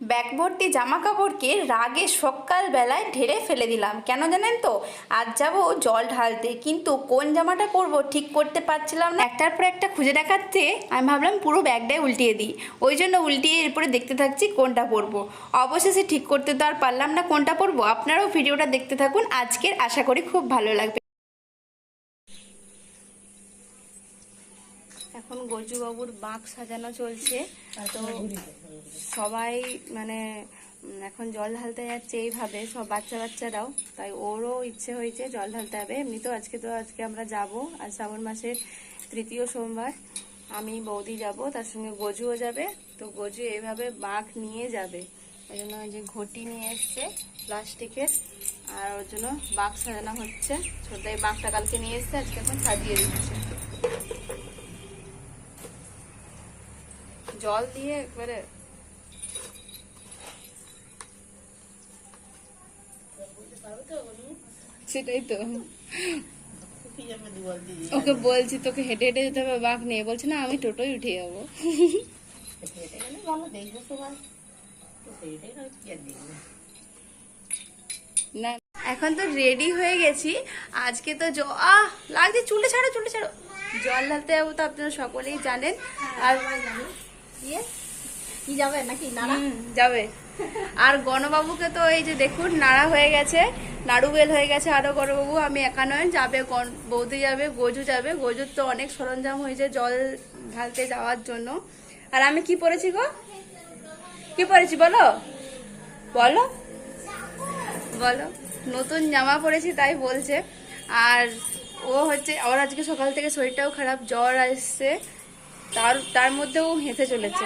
ব্যাগভর্তি জামা কাপড়কে রাগে সকালবেলায় ঢেলে ফেলে দিলাম। কেন জানেন তো? আজ যাব জল ঢালতে, কিন্তু কোন জামাটা পরবো ঠিক করতে পারছিলাম না। একটার পর একটা খুঁজে দেখাচ্ছে, আমি ভাবলাম পুরো ব্যাগটাই উল্টিয়ে দিই। ওই জন্য উল্টিয়ে এরপরে দেখতে থাকছি কোনটা পরবো। অবশেষে ঠিক করতে তো আর পারলাম না কোনটা পরবো। আপনারাও ভিডিওটা দেখতে থাকুন। আজকের আশা করি খুব ভালো লাগবে। এখন গজুবাবুর বাঁক সাজানো চলছে। তো সবাই মানে এখন জল ঢালতে যাচ্ছে এইভাবে সব বাচ্চা বাচ্চারাও। তাই ওরও ইচ্ছে হয়েছে জল ঢালতে হবে এমনিতেও আজকে তো আজকে আমরা যাব আর শ্রাবণ মাসের তৃতীয় সোমবার। আমি বৌদি যাব তার সঙ্গে গজুও যাবে। তো গজু এইভাবে বাঁক নিয়ে যাবে। ওই জন্য ওই যে ঘটি নিয়ে এসছে প্লাস্টিকের আর ওর জন্য বাঁক সাজানো হচ্ছে। ছোটাই বাঁকটা কালকে নিয়ে এসছে আজকে এখন সাজিয়ে দিচ্ছে। জল দিয়ে একবারে সেটাই তো। ওকে বলছি, তোকে হেঁটে হেঁটে যেতে হবে, বাঘ নিয়ে। বলছে, না, আমি টোটোই উঠে যাব। না। এখন তো রেডি হয়ে গেছি। আজকে তো আহ, লাগছে চুলে ছাড়ো চুলে ছাড়ো। জল ঢালতে যাব তো আপনারা সকলেই জানেন। আর দিয়ে কি যাবে নাকি যাবে। আর গণবাবুকে তো এই যে দেখুন, নাড়া হয়ে গেছে নাড়ুবেল হয়ে গেছে আরও গণবাবু, আমি একা নয় যাবে বৌদি যাবে, গজু যাবে। গজুর তো অনেক সরঞ্জাম হয়েছে জল ঢালতে যাওয়ার জন্য। আর আমি কি পরেছি গো? কি পরেছি বলো? বলো? বলো। নতুন জামা পরেছি তাই বলছে। আর ও হচ্ছে, ওর আজকে সকাল থেকে শরীরটাও খারাপ, জ্বর আসছে। তার তার মধ্যেও হেঁটে চলেছে।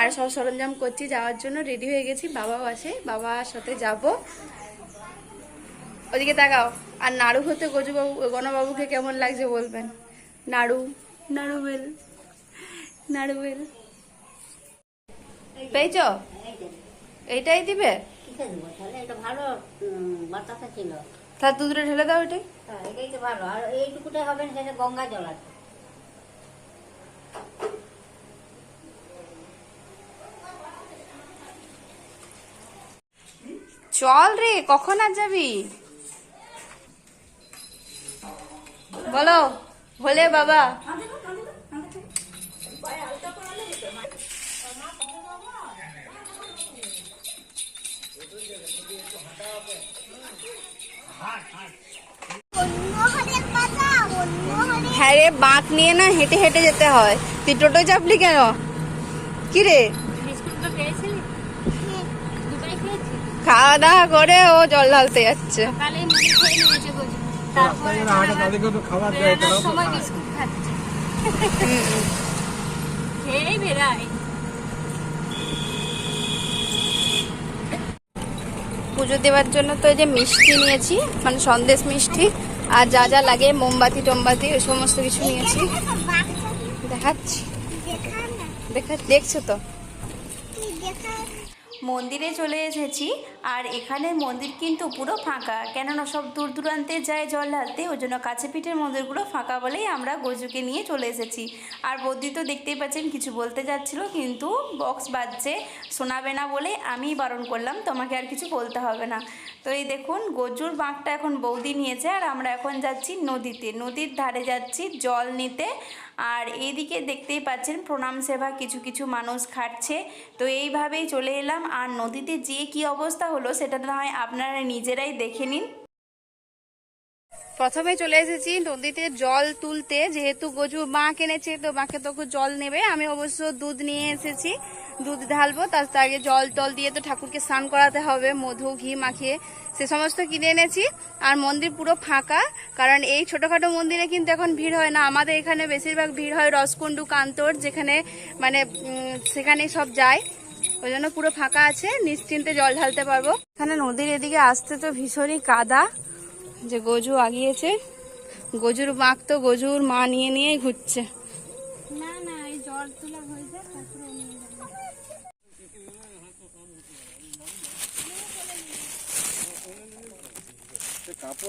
আর সব সরঞ্জাম করছি যাওয়ার জন্য রেডি হয়ে গেছি। বাবাও আসে বাবার সাথে যাব। ওদিকে তাকাও। আর নাড়ু হতে গজুবাবু গণবাবুকে কেমন লাগছে বলবেন? নাড়ু। নাড়ু বেল। নাড়ু বেল। পেয়েছ? এইটাই দিবে? তার দুধটা ঢেলে দাও এটাই। হ্যাঁ এটাই তো ভালো। আর এইটুকুটাই হবে সেটা গঙ্গা জল আছে। চল রে, কখন আর যাবি? বলো, ভোলে বাবা। হ্যাঁ রে বাঁক নিয়ে না হেঁটে হেঁটে যেতে হয়। তুই টোটো চাপলি কেন? কি রে খাওয়া দাওয়া করে ও জল ঢালতে যাচ্ছে। পুজো দেওয়ার জন্য তো এই যে মিষ্টি নিয়েছি মানে সন্দেশ মিষ্টি আর যা যা লাগে মোমবাতি টোমবাতি ওই সমস্ত কিছু নিয়েছি। দেখাচ্ছি। দেখা দেখছ তো? মন্দিরে চলে এসেছি। আর এখানে মন্দির কিন্তু পুরো ফাঁকা। কেননা সব দূর দূরান্তে যায় জল ঢালতে, ওই জন্য কাছে পিঠের মন্দিরগুলো ফাঁকা বলেই আমরা গজুকে নিয়ে চলে এসেছি। আর বৌদি তো দেখতেই পাচ্ছেন, কিছু বলতে যাচ্ছিল, কিন্তু বক্স বাজছে, শোনাবে না বলে আমি বারণ করলাম, তোমাকে আর কিছু বলতে হবে না। তো এই দেখুন, গজুর বাঁকটা এখন বৌদি নিয়েছে, আর আমরা এখন যাচ্ছি নদীতে। নদীর ধারে যাচ্ছি জল নিতে। আর এইদিকে দেখতেই পাচ্ছেন প্রণাম সেবা কিছু কিছু মানুষ খাটছে। তো এইভাবেই চলে এলাম। আর নদীতে যে কি অবস্থা হলো সেটা না হয় আপনারা নিজেরাই দেখে নিন। প্রথমে চলে এসেছি নদীতে জল তুলতে। যেহেতু গজু মা এনেছে, তো মাকে তো জল নেবে। আমি অবশ্য দুধ নিয়ে এসেছি। দুধ ঢালবো, তার আগে জল টল দিয়ে তো ঠাকুরকে স্নান করাতে হবে, মধু, ঘি মাখিয়ে। সে সমস্ত কিনে এনেছি, আর মন্দির পুরো ফাঁকা, কারণ এই ছোটোখাটো মন্দিরে কিন্তু এখন ভিড় হয় না। আমাদের এখানে বেশিরভাগ ভিড় হয় রসকুণ্ডু, কান্তর, যেখানে মানে সেখানে সব যায়। ওই জন্য পুরো ফাঁকা আছে, নিশ্চিন্তে জল ঢালতে পারব। এখানে নদীর এদিকে আসতে তো ভীষণই কাদা, যে গজু আগিয়েছে। গজুর বাঁক তো গজুর মা নিয়ে নিয়েই ঘুরছে। না না, এই জল তোলা তারপরে নিয়ে যাব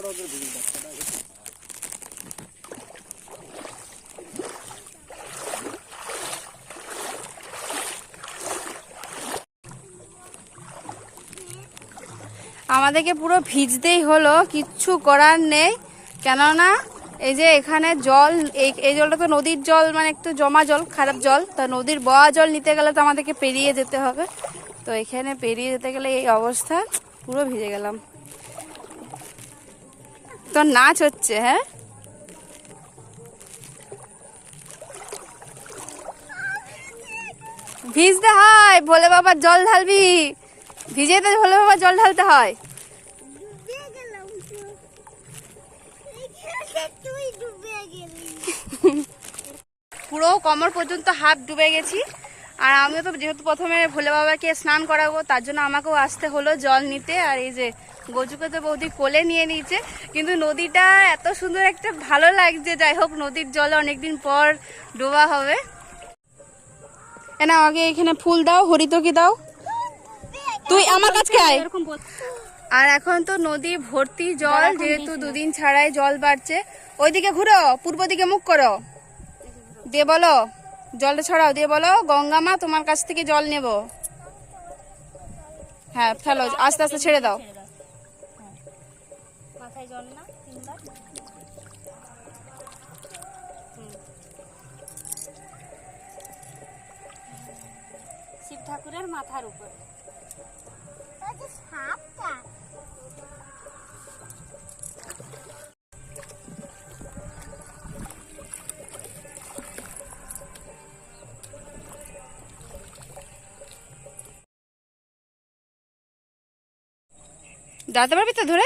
আমাদেরকে পুরো ভিজতেই হলো, কিচ্ছু করার নেই। কেননা, এই যে এখানে জল, এই জলটা তো নদীর জল মানে একটু জমা জল, খারাপ জল, তা নদীর বয়া জল নিতে গেলে তো আমাদেরকে পেরিয়ে যেতে হবে। তো এখানে পেরিয়ে যেতে গেলে এই অবস্থা, পুরো ভিজে গেলাম। তো নাচ হচ্ছে হ্যাঁ? ভিজতে হয়, ভোলে বাবার জল ঢালবি। ভিজে তো ভোলে বাবার জল ঢালতে হয়। পুরো কোমর পর্যন্ত হাত ডুবে গেছি। আর আমিও তো যেহেতু প্রথমে ভোলে বাবাকে স্নান করাবো, তার জন্য আমাকেও আসতে হলো জল নিতে। আর এই যে গজুকে তো বৌদি কোলে নিয়ে নিয়েছে। কিন্তু নদীটা এত সুন্দর একটা ভালো লাগছে। যাই হোক নদীর জলে অনেকদিন পর ডোবা হবে। এনা আগে এখানে ফুল দাও হরিতকি দাও। তুই আমার কাছে আয়। আর এখন তো নদী ভর্তি জল যেহেতু দুদিন ছাড়াই জল বাড়ছে। ওইদিকে ঘুরো পূর্ব দিকে মুখ করো। দিয়ে বলো জলটা ছড়াও। দিয়ে বলো গঙ্গা মা তোমার কাছ থেকে জল নেব। হ্যাঁ ফেলো আস্তে আস্তে ছেড়ে দাও। মাথায় জল না তিনবার। শিব ঠাকুরের মাথার উপর। সাপটা দাঁড়াতে পারবি তো ধরে?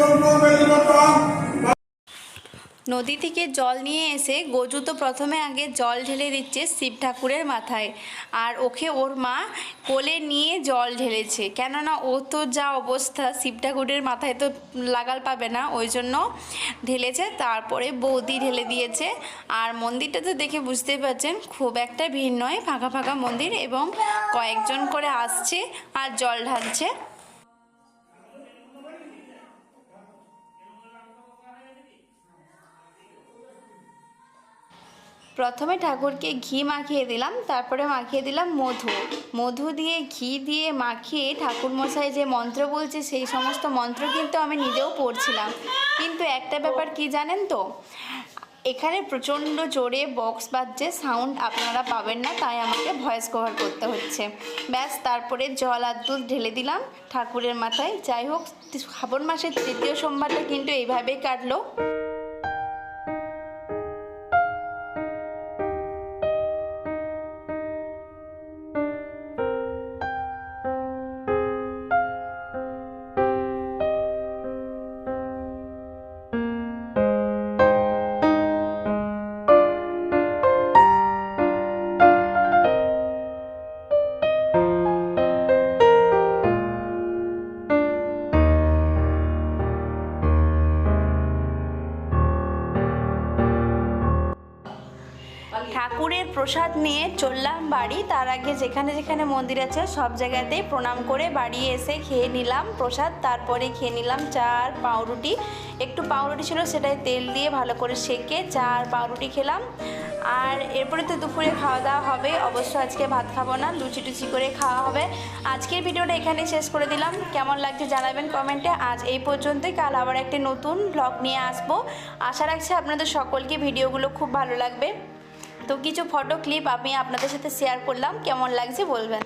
নদী থেকে জল নিয়ে এসে গজু তো প্রথমে আগে জল ঢেলে দিচ্ছে শিব ঠাকুরের মাথায়। আর ওকে ওর মা কোলে নিয়ে জল ঢেলেছে। কেননা ও তো যা অবস্থা, শিব ঠাকুরের মাথায় তো লাগাল পাবে না, ওই জন্য ঢেলেছে। তারপরে বৌদি ঢেলে দিয়েছে। আর মন্দিরটা তো দেখে বুঝতেই পারছেন, খুব একটা ভিড় নয়, ফাঁকা ফাঁকা মন্দির এবং কয়েকজন করে আসছে আর জল ঢালছে। প্রথমে ঠাকুরকে ঘি মাখিয়ে দিলাম, তারপরে মাখিয়ে দিলাম মধু। মধু দিয়ে ঘি দিয়ে মাখিয়ে ঠাকুর মশাই যে মন্ত্র বলছে, সেই সমস্ত মন্ত্র কিন্তু আমি নিজেও পড়ছিলাম। কিন্তু একটা ব্যাপার কি জানেন তো? এখানে প্রচণ্ড জোরে বক্স বাজছে, সাউন্ড আপনারা পাবেন না, তাই আমাকে ভয়েস কভার করতে হচ্ছে। ব্যাস, তারপরে জল আর দুধ ঢেলে দিলাম ঠাকুরের মাথায়। যাই হোক, শ্রাবণ মাসের তৃতীয় সোমবারটা কিন্তু এইভাবেই কাটলো। প্রসাদ নিয়ে চললাম বাড়ি। তার আগে যেখানে যেখানে মন্দির আছে, সব জায়গাতেই প্রণাম করে বাড়ি এসে খেয়ে নিলাম প্রসাদ। তারপরে খেয়ে নিলাম চা আর পাউরুটি। একটু পাউরুটি ছিল সেটাই তেল দিয়ে ভালো করে সেকে চা আর পাউরুটি খেলাম। আর এরপরে তো দুপুরে খাওয়া দাওয়া হবে, অবশ্য আজকে ভাত খাব না, লুচি টুচি করে খাওয়া হবে। আজকের ভিডিওটা এখানে শেষ করে দিলাম। কেমন লাগছে জানাবেন কমেন্টে। আজ এই পর্যন্তই, কাল আবার একটি নতুন ব্লগ নিয়ে আসব। আশা রাখছি আপনাদের সকলকে ভিডিওগুলো খুব ভালো লাগবে। তো কিছু ফটো ক্লিপ আমি আপনাদের সাথে শেয়ার করলাম কেমন লাগছে বলবেন?